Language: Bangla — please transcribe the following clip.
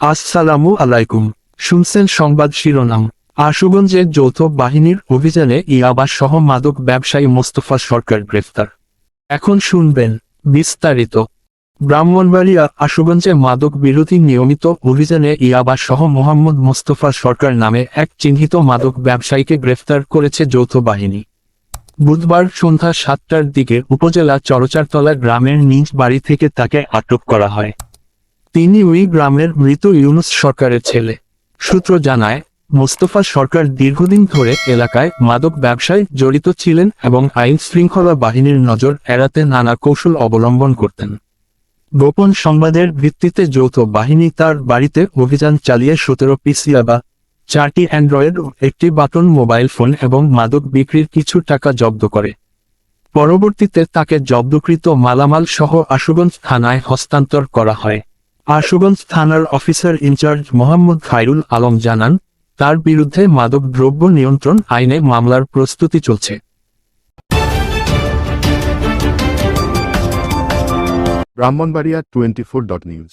আসসালামু আলাইকুম। শুনছেন সংবাদ শিরোনাম। আশুগঞ্জে যৌথ বাহিনীর অভিযানে ইয়াবা সহ মাদক ব্যবসায়ী মোস্তফা সরকার গ্রেফতার। এখন শুনবেন বিস্তারিত। ব্রাহ্মণবাড়িয়া, আশুগঞ্জে মাদক বিরোধী নিয়মিত অভিযানে ইয়াবা সহ মোহাম্মদ মোস্তফা সরকার নামে এক চিহ্নিত মাদক ব্যবসায়ীকে গ্রেফতার করেছে যৌথ বাহিনী। বুধবার সন্ধ্যা সাতটার দিকে উপজেলা চরচারতলা গ্রামের নিজ বাড়ি থেকে তাকে আটক করা হয়। তিনি ওই গ্রামের মৃত ইউনুস সরকারের ছেলে। সূত্র জানায়, মোস্তফা সরকার দীর্ঘদিন ধরে এলাকায় মাদক ব্যবসায় জড়িত ছিলেন এবং আইন শৃঙ্খলা বাহিনীর নজর এড়াতে নানা কৌশল অবলম্বন করতেন। গোপন সংবাদের ভিত্তিতে যৌথ বাহিনী তার বাড়িতে অভিযান চালিয়ে সতেরো পিস ইয়াবা চারটি অ্যান্ড্রয়েড একটি বাটন মোবাইল ফোন এবং মাদক বিক্রির কিছু টাকা জব্দ করে। পরবর্তীতে তাকে জব্দকৃত মালামাল সহ আশুগঞ্জ থানায় হস্তান্তর করা হয়। আশুগঞ্জ থানার officer in charge Mohammad Khairul Alam জানান, তার বিরুদ্ধে মাদক দ্রব্য নিয়ন্ত্রণ আইনে মামলার প্রস্তুতি চলছে। Brahmanbaria twenty four dot news.